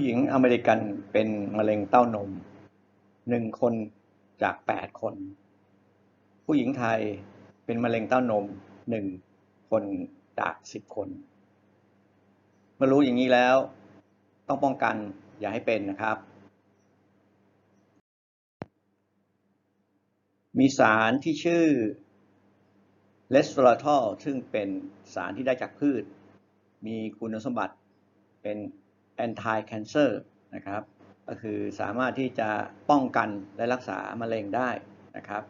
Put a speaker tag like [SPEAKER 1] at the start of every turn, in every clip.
[SPEAKER 1] ผู้หญิงอเมริกันเป็นมะเร็งเต้านมหนึ่งคนจากแปดคน ผู้หญิงไทยเป็นมะเร็งเต้านมหนึ่งคนจากสิบคนเมื่อรู้อย่างนี้แล้ว ต้องป้องกันอย่าให้เป็นนะครับ มีสารที่ชื่อเลส v อ r ทอลซึ่งเป็นสารที่ได้จากพืช มีคุณสมบัติเป็น anti cancer นะครับ ก็คือสามารถที่จะป้องกันและรักษามะเร็งได้นะครับ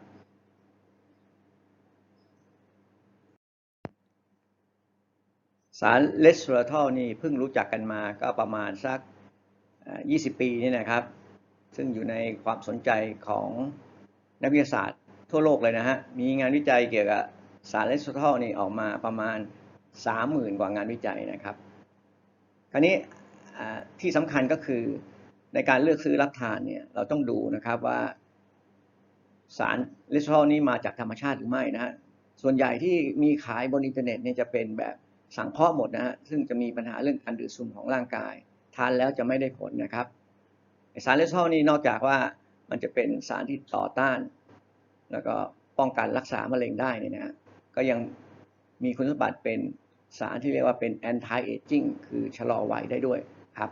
[SPEAKER 1] สารเลส v อ r ทอลนี่เพิ่งรู้จักกันมาก็ประมาณสักเอ่อ20 ปีนี่นะครับ ซึ่งอยู่ในความสนใจของนักวิทยาศาสตร์ทั่วโลกเลยนะฮะ มีงานวิจัยเกี่ยวกับสารเลส v อ r ทอลนี่ออกมาประมาณ 30,000 กว่างานวิจัยนะครับคราวนี้ ที่สำคัญก็คือในการเลือกซื้อรับทานเนี่ยเราต้องดูนะครับว่าสารเลสเตอรอลนี้มาจากธรรมชาติหรือไม่นะฮะส่วนใหญ่ที่มีขายบนอินเทอร์เน็ตเนี่ยจะเป็นแบบสังเคราะห์หมดนะฮะซึ่งจะมีปัญหาเรื่องการดูดซึมของร่างกาย ทานแล้วจะไม่ได้ผลนะครับสารเลสเตอรอลนี่นอกจากว่ามันจะเป็นสารที่ต่อต้าน แล้วก็ป้องกันรักษามะเร็งได้นี่นะฮะก็ยังมีคุณสมบัติเป็นสารที่เรียกว่าเป็น anti aging คือชะลอวัยได้ด้วย ครับ